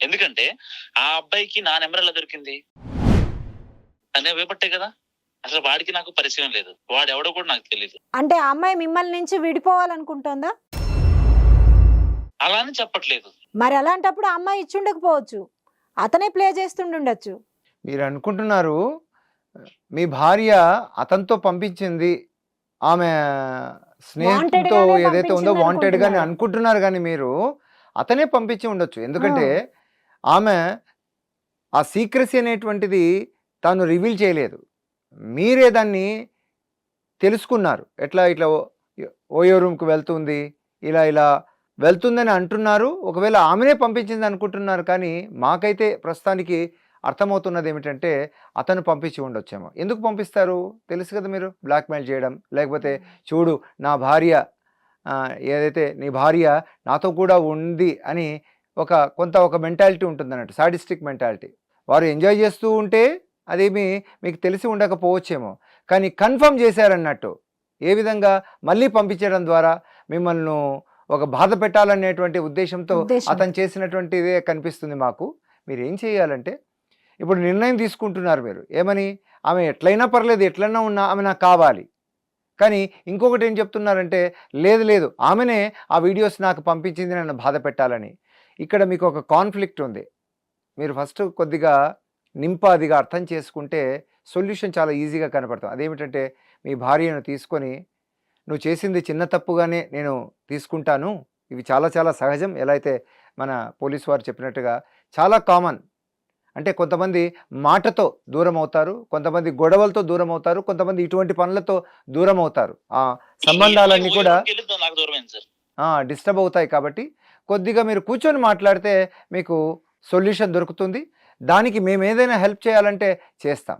ఎందుకంటే ఆ అబ్బాయికి నా నెంబర్ ఎలా దొరికింది? అనే వేపట్టే కదా. అసలు వాడికి నాకు పరిచయం లేదు. వాడు ఎవడో కూడా నాకు తెలియదు అంటే ఆ అమ్మాయి మిమ్మల్ని నుంచి విడిపోవాలనుకుంటోందా? అలా అని చెప్పట్లేదు. మరి అలాంటప్పుడు ఆ అమ్మాయి ఇచ్చుండకపోవచ్చు అతనే ప్లే చేస్తుండొచ్చు మీరు అనుకుంటున్నారు మీ భార్య అతనితో పంపించింది ఆమె స్నేహితులతో గానే ఏదైతే ఉందో వాంటెడ్ గాని అనుకుంటున్నారు. అనుకుంటున్నారు కానీ మీరు అతనే పంపించి ఉండొచ్చు. ఎందుకంటే ఆమె ఆ సీక్రసీ అనేటువంటిది తాను రివీల్ చేయలేదు. మీరే దాన్ని తెలుసుకున్నారు. ఎట్లా ఇట్లా ఓ- ఓయో రూమ్కి వెళ్తుంది ఇలా ఇలా వెళ్తుందని అంటున్నారు. ఒకవేళ ఆమెనే పంపించింది అనుకుంటున్నారు కానీ మాకైతే ప్రస్తుతానికి అర్థమవుతున్నది ఏమిటంటే అతను పంపించి ఉండొచ్చేమో. ఎందుకు పంపిస్తారు? తెలుసు కదా మీరు? బ్లాక్మెయిల్ చేయడం లేకపోతే చూడు నా భార్య ఏదైతే నీ భార్య నాతో కూడా ఉంది అని ఒక కొంత ఒక మెంటాలిటీ ఉంటుంది అన్నట్టు సాడిస్టిక్ మెంటాలిటీ. వారు ఎంజాయ్ చేస్తూ ఉంటే అదేమి మీకు తెలిసి ఉండకపోవచ్చేమో. కానీ కన్ఫర్మ్ చేశారన్నట్టు ఏ విధంగా మళ్ళీ పంపించడం ద్వారా మిమ్మల్ని ఒక బాధ పెట్టాలనేటువంటి ఉద్దేశంతో ఉద్దేశం. అతను చేసినటువంటిదే కనిపిస్తుంది మాకు. మీరు ఏం చేయాలంటే ఇప్పుడు నిర్ణయం తీసుకుంటున్నారు మీరు. ఏమని? ఆమె ఎట్లయినా పర్లేదు ఎట్లయినా ఉన్నా ఆమె నాకు కావాలి. కానీ ఇంకొకటి ఏం చెప్తున్నారంటే లేదు లేదు ఆమెనే ఆ వీడియోస్ నాకు పంపించింది నన్ను బాధ పెట్టాలని. ఇక్కడ మీకు ఒక కాన్ఫ్లిక్ట్ ఉంది. మీరు ఫస్ట్ కొద్దిగా నింపాదిగా అర్థం చేసుకుంటే సొల్యూషన్ చాలా ఈజీగా కనపడుతుంది. అదేమిటంటే మీ భార్యను తీసుకొని నువ్వు చేసింది చిన్న తప్పుగానే నేను తీసుకుంటాను. ఇవి చాలా చాలా సహజం. ఎలా అయితే మన పోలీసు వారు చెప్పినట్టుగా చాలా కామన్ అంటే కొంతమంది మాటతో దూరం అవుతారు కొంతమంది గొడవలతో దూరం అవుతారు కొంతమంది ఇటువంటి పనులతో దూరం అవుతారు. ఆ సంబంధాలన్నీ కూడా డిస్టర్బ్ అవుతాయి కాబట్టి కొద్దిగా మీరు కూర్చొని మాట్లాడితే మీకు సొల్యూషన్ దొరుకుతుంది. దానికి మేము ఏదైనా హెల్ప్ చేయాలంటే చేస్తాం.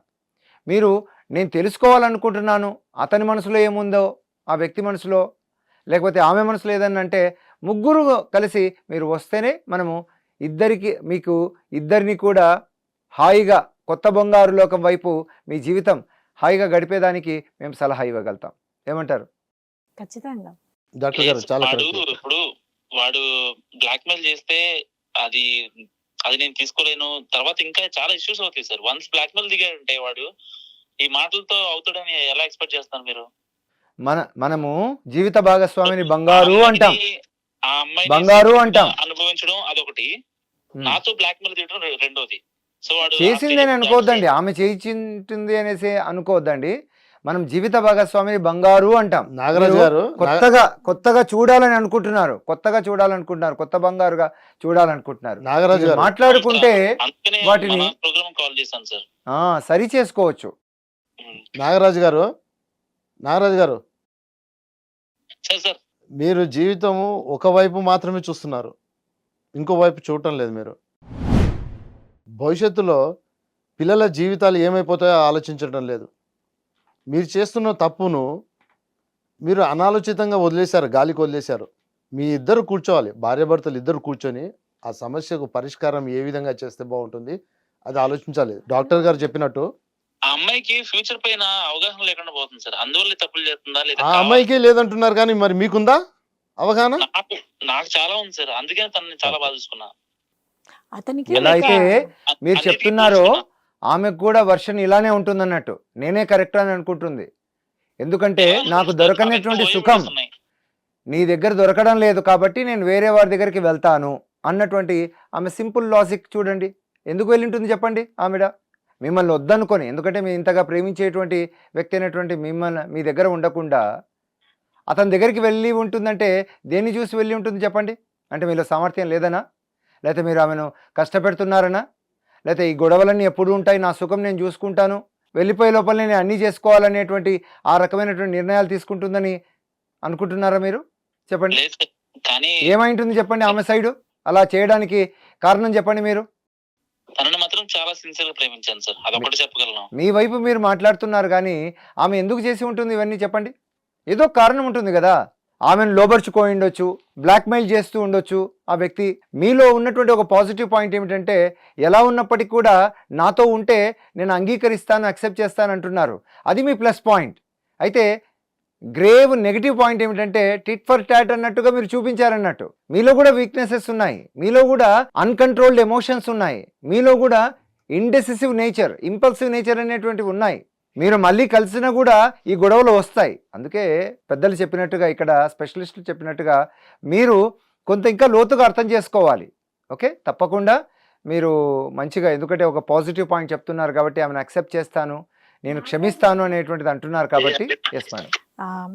మీరు నేను తెలుసుకోవాలనుకుంటున్నాను అతని మనసులో ఏముందో ఆ వ్యక్తి మనసులో లేకపోతే ఆమె మనసులో ఏదన్నా అంటే ముగ్గురు కలిసి మీరు వస్తేనే మనము ఇద్దరికి మీకు ఇద్దరిని కూడా హాయిగా కొత్త బంగారు లోకం వైపు మీ జీవితం హాయిగా గడిపేదానికి మేము సలహా ఇవ్వగలుగుతాం. ఏమంటారు? ఖచ్చితంగా. డాక్టర్ గారు చాలా ఇప్పుడు వాడు బ్లాక్ మెయిల్ చేస్తే అది అది నేను తీసుకోలేను. తర్వాత ఇంకా చాలా ఇష్యూస్ అవుతాయి సార్. వన్స్ బ్లాక్ మెయిల్ దిగాడంటే వాడు ఈ మాటలతో అవుతాడని ఎలా ఎక్స్పెక్ట్ చేస్తారు మీరు? మన మనము జీవిత భాగస్వామిని బంగారు అంటాం. ఆ అమ్మాయి బంగారు అంటాం. అనుభవించడం అదొకటి. నాతో బ్లాక్ మెయిల్ తీయడం రెండోది. సో వాడు చేసిందని అనుకోవద్దండి. ఆమె చేయించింది అనేసి అనుకోవద్దండి. మనం జీవిత భాగస్వామిని బంగారు అంటాం. నాగరాజు గారు కొత్తగా కొత్తగా చూడాలని అనుకుంటున్నారు. కొత్తగా చూడాలనుకుంటున్నారు. కొత్త బంగారుగా చూడాలనుకుంటున్నారు. నాగరాజు గారు. మాట్లాడుకుంటే వాటిని- మన ప్రోగ్రామ్ కాల్ చేశాను సార్. ఆ, సరి చేసుకోవచ్చు. నాగరాజు గారు నాగరాజు గారు. Sir sir. మీరు జీవితము ఒకవైపు మాత్రమే చూస్తున్నారు. ఇంకో వైపు చూడటం లేదు మీరు. భవిష్యత్తులో పిల్లల జీవితాలు ఏమైపోతాయో ఆలోచించడం లేదు. మీరు చేస్తున్న తప్పును మీరు అనాలోచితంగా వదిలేశారు గాలికి వదిలేశారు. మీ ఇద్దరు కూర్చోవాలి భార్యాభర్తలు ఇద్దరు కూర్చొని ఆ సమస్యకు పరిష్కారం ఏ విధంగా చేస్తే బాగుంటుంది అది ఆలోచించాలి. డాక్టర్ గారు చెప్పినట్టు ఆ అమ్మాయికి ఫ్యూచర్ పైన అవగాహన లేకుండా పోతుంది సార్. అందువల్ల తప్పులు చేస్తుందా లేదా ఆ అమ్మాయికే లేదంటున్నారు కానీ మరి మీకుందా అవగాహన? నాకు నాకు చాలా ఉంది సార్. అందుకని తనని చాలా బాధ చూసుకున్నా. అతనికి ఎలా అయితే మీరు చెప్తున్నారో. ఆమెకు కూడా వర్షన్ ఇలానే ఉంటుందన్నట్టు. నేనే కరెక్ట్ అని అనుకుంటుంది. ఎందుకంటే నాకు దొరకనటువంటి సుఖం. నీ దగ్గర దొరకడం లేదు కాబట్టి నేను వేరే వారి దగ్గరికి వెళ్తాను అన్నటువంటి ఆమె సింపుల్ లాజిక్ చూడండి. ఎందుకు వెళ్ళి ఉంటుంది చెప్పండి ఆమెడ? మిమ్మల్ని వద్దనుకొని ఎందుకంటే మీ ఇంతగా ప్రేమించేటువంటి వ్యక్తి అయినటువంటి మిమ్మల్ని మీ దగ్గర ఉండకుండా అతని దగ్గరికి వెళ్ళి ఉంటుందంటే దేన్ని చూసి వెళ్ళి ఉంటుంది చెప్పండి? అంటే మీలో సామర్థ్యం లేదనా? లేకపోతే మీరు ఆమెను కష్టపెడుతున్నారనా? లేకపోతే ఈ గొడవలన్నీ ఎప్పుడు ఉంటాయి? నా సుఖం నేను చూసుకుంటాను. వెళ్ళిపోయే లోపల నేను అన్నీ చేసుకోవాలనేటువంటి ఆ రకమైనటువంటి నిర్ణయాలు తీసుకుంటుందని అనుకుంటున్నారా మీరు? చెప్పండి. కానీ ఏమైంటుంది చెప్పండి ఆమె సైడు? అలా చేయడానికి కారణం చెప్పండి మీరు. తనని మాత్రం చాలా సిన్సియర్గా ప్రేమించాను సార్. అదొకటి చెప్పగలను. మీ వైపు మీరు మాట్లాడుతున్నారు కానీ ఆమె ఎందుకు చేసి ఉంటుంది ఇవన్నీ చెప్పండి. ఏదో కారణం ఉంటుంది కదా. ఆమెను లోబర్చుకోయి ఉండొచ్చు బ్లాక్మెయిల్ చేస్తూ ఉండొచ్చు. ఆ వ్యక్తి మీలో ఉన్నటువంటి ఒక పాజిటివ్ పాయింట్ ఏమిటంటే ఎలా ఉన్నప్పటికీ కూడా నాతో ఉంటే నేను అంగీకరిస్తాను అక్సెప్ట్ చేస్తాను అంటున్నారు. అది మీ ప్లస్ పాయింట్ అయితే గ్రేవ్ నెగిటివ్ పాయింట్ ఏమిటంటే టిట్ ఫర్ టాట్ అన్నట్టుగా మీరు చూపించారన్నట్టు. మీలో కూడా వీక్నెసెస్ ఉన్నాయి. మీలో కూడా అన్కంట్రోల్డ్ ఎమోషన్స్ ఉన్నాయి. మీలో కూడా ఇండెసిసివ్ నేచర్ ఇంపల్సివ్ నేచర్ అనేటువంటివి ఉన్నాయి. మీరు మళ్ళీ కలిసినా కూడా ఈ గొడవలు వస్తాయి. అందుకే పెద్దలు చెప్పినట్టుగా ఇక్కడ స్పెషలిస్టులు చెప్పినట్టుగా మీరు కొంత ఇంకా లోతుగా అర్థం చేసుకోవాలి. ఓకే? తప్పకుండా మీరు మంచిగా ఎందుకంటే ఒక పాజిటివ్ పాయింట్ చెప్తున్నారు కాబట్టి ఆమెను అక్సెప్ట్ చేస్తాను నేను క్షమిస్తాను అనేటువంటిది అంటున్నారు కాబట్టి ఎస్ మేడం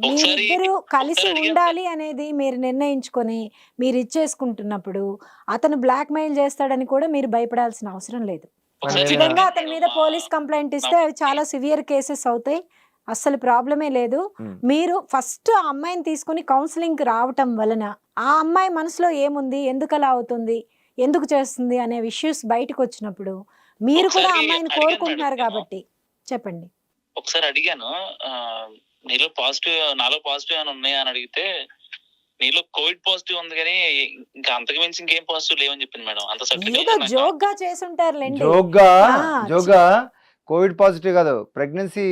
మీరిద్దరూ కలిసి ఉండాలి అనేది మీరు నిర్ణయించుకొని మీరు ఇచ్చేసుకుంటున్నప్పుడు అతను బ్లాక్ మెయిల్ చేస్తాడని కూడా మీరు భయపడాల్సిన అవసరం లేదు. నేను అతని మీద పోలీస్ కంప్లైంట్ ఇస్తే అవి చాలా సివియర్ కేసెస్ అవుతాయి. అస్సలు ప్రాబ్లమే లేదు. మీరు ఫస్ట్ ఆ అమ్మాయిని తీసుకుని కౌన్సిలింగ్ రావటం వలన ఆ అమ్మాయి మనసులో ఏముంది? ఎందుకు అలా అవుతుంది? ఎందుకు చేస్తుంది? అనే ఇష్యూస్ బయటకు వచ్చినప్పుడు మీరు కూడా అమ్మాయిని కోరుకుంటున్నారు. కాబట్టి. చెప్పండి. ఒకసారి అడిగాను నీలో పాజిటివ్ నాలో పాజిటివ్ అని ఉన్నాయా? అని అడిగితే నీలో కోవిడ్ పాజిటివ్ ఉంది కానీ ఇంకా అంతకు మించి ఇంకేం పాజిటివ్ లేవని చెప్పింది మేడం. అంత ఏదో సర్టిఫికేట్ జోక్గా చేసుంటారులేండి జోగ్గా ఆ, జోగ్గా కోవిడ్ పాజిటివ్ కాదు. ప్రెగ్నెన్సీ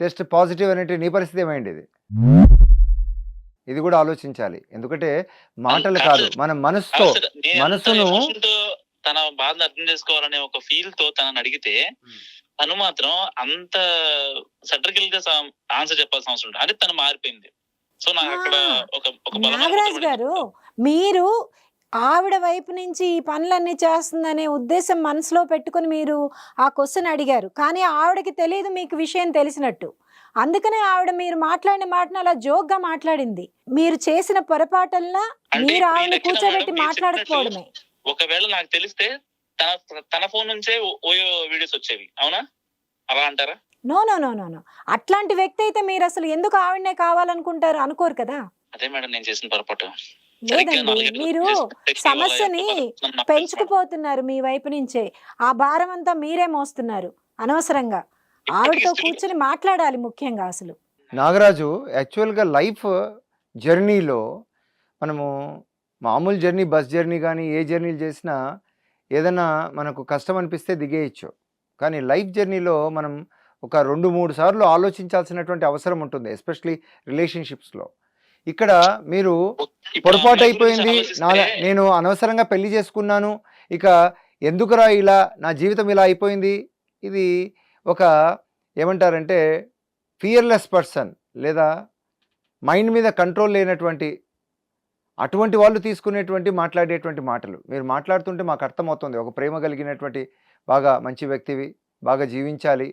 టెస్ట్ పాజిటివ్ అనేటి నీ పరిస్థితి ఏమైంది ఇది? ఇది కూడా ఆలోచించాలి. ఎందుకంటే మాటలు కాదు. మన మనసుతో మనసును- తన బాధను అర్థం చేసుకోవాలనే ఒక ఫీల్తో తనని అడిగితే తను మాత్రం అంత సటర్కిల్గా ఆన్సర్ చెప్పాల్సిన అవసరం ఉంటుంది అంటే తను మారిపోయింది. సో నాకు అక్కడ ఆ, ఒక ఒక బలమైన నాగరాజ్ గారు. మీరు ఆవిడ వైపు నుంచి ఈ పనులన్నీ చేస్తుందనే ఉద్దేశం మనసులో పెట్టుకుని మీరు ఆ క్వశ్చన్ అడిగారు. కానీ ఆవిడకి తెలియదు మీకు విషయం తెలిసినట్టు. అందుకనే ఆవిడ మీరు మాట్లాడిన మాటను అలా జోక్గా మాట్లాడింది. మీరు చేసిన పొరపాటల్లా మీరు ఆవిడ కూర్చోబెట్టి మాట్లాడకపోవడమే. ఒకవేళ నాకు తెలిస్తే తన తన ఫోన్ నుంచే ఓయో వీడియోస్ వచ్చేవి. అవునా? అలా అంటారా? No no no no no. అట్లాంటి వ్యక్తి అయితే మీరు అసలు ఎందుకు ఆవిడనే కావాలనుకుంటారు? అనుకోరు కదా? అదే మేడం నేను చేసిన పొరపాటు. లేదండి మీరు సమస్యని. పెంచుకుపోతున్నారు మీ వైపు నుంచే. ఆ భారం అంతా మీరే మోస్తున్నారు అనవసరంగా. ఆవిడతో కూర్చొని మాట్లాడాలి ముఖ్యంగా అసలు. నాగరాజు యాక్చువల్గా లైఫ్ జర్నీలో మనము మామూలు జర్నీ బస్ జర్నీ కానీ ఏ జర్నీలు చేసినా ఏదైనా మనకు కష్టం అనిపిస్తే దిగేయచ్చు. కానీ లైఫ్ జర్నీలో మనం ఒక రెండు మూడు సార్లు ఆలోచించాల్సినటువంటి అవసరం ఉంటుంది ఎస్పెషలీ రిలేషన్షిప్స్లో. ఇక్కడ మీరు పొరపాటు అయిపోయింది నా నేను అనవసరంగా పెళ్ళి చేసుకున్నాను ఇక ఎందుకురా ఇలా నా జీవితం ఇలా అయిపోయింది? ఇది ఒక ఏమంటారంటే ఫియర్లెస్ పర్సన్ లేదా మైండ్ మీద కంట్రోల్ లేనటువంటి అటువంటి వాళ్ళు తీసుకునేటువంటి మాట్లాడేటువంటి మాటలు. మీరు మాట్లాడుతుంటే మాకు అర్థమవుతుంది ఒక ప్రేమ కలిగినటువంటి బాగా మంచి వ్యక్తివి బాగా జీవించాలి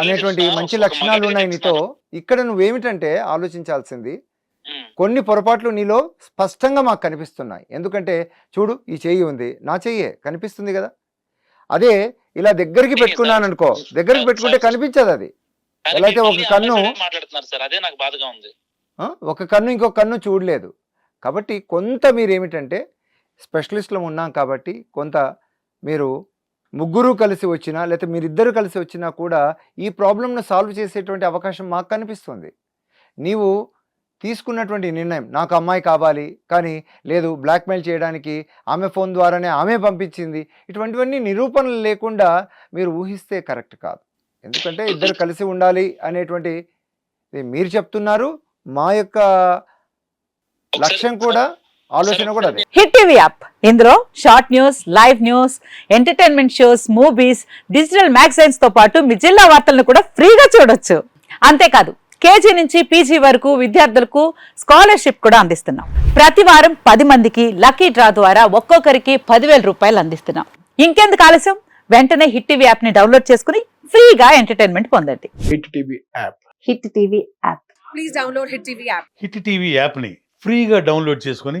అనేటువంటి? మంచి లక్షణాలు ఉన్నాయి నీతో ఇక్కడ నువ్వేమిటంటే ఆలోచించాల్సింది. కొన్ని పొరపాట్లు నీలో స్పష్టంగా మాకు కనిపిస్తున్నాయి ఎందుకంటే చూడు ఈ చెయ్యి ఉంది నా చెయ్యే కనిపిస్తుంది కదా అదే ఇలా దగ్గరికి పెట్టుకున్నాను. అనుకో దగ్గరికి పెట్టుకుంటే. కనిపించదు అది ఎలా అయితే ఒక కన్ను- అమ్మాయి సైడే మాట్లాడుతున్నారు సార్ అదే నాకు బాధగా ఉంది ఆ? ఒక కన్ను ఇంకొక కన్ను చూడలేదు కాబట్టి కొంత మీరు ఏమిటంటే స్పెషలిస్ట్లో ఉన్నాం కాబట్టి కొంత మీరు ముగ్గురు కలిసి వచ్చినా లేకపోతే మీరిద్దరు కలిసి వచ్చినా కూడా ఈ ప్రాబ్లమ్ను సాల్వ్ చేసేటువంటి అవకాశం మాకు కనిపిస్తుంది. నీవు తీసుకున్నటువంటి నిర్ణయం నాకు అమ్మాయి కావాలి కానీ లేదు బ్లాక్మెయిల్ చేయడానికి ఆమె ఫోన్ ద్వారానే ఆమె పంపించింది ఇటువంటివన్నీ నిరూపణలు లేకుండా మీరు ఊహిస్తే కరెక్ట్ కాదు. ఎందుకంటే ఇద్దరు కలిసి ఉండాలి అనేటువంటి మీరు చెప్తున్నారు మా యొక్క లక్ష్యం కూడా ఆలోచన కూడా అదే. Hit TV app. ఇందులో short news live news entertainment shows movies digital మ్యాగజైన్స్తో పాటు మీ జిల్లా వార్తలను కూడా ఫ్రీగా చూడొచ్చు. అంతేకాదు కేజీ నుంచి పీజీ వరకు విద్యార్థులకు స్కాలర్షిప్ కూడా అందిస్తున్నాం. ప్రతి వారం పది మందికి లక్కీ డ్రా ద్వారా ఒక్కొక్కరికి పదివేల రూపాయలు అందిస్తున్నాం. ఇంకెందుకు ఆలస్యం? వెంటనే హిట్ టీవీ యాప్ని డౌన్లోడ్ చేసుకుని ఫ్రీగా ఎంటర్టైన్మెంట్ పొందండి. Hit TV app. Hit TV app. Hit TV యాప్ని ఫ్రీగా డౌన్లోడ్ చేసుకొని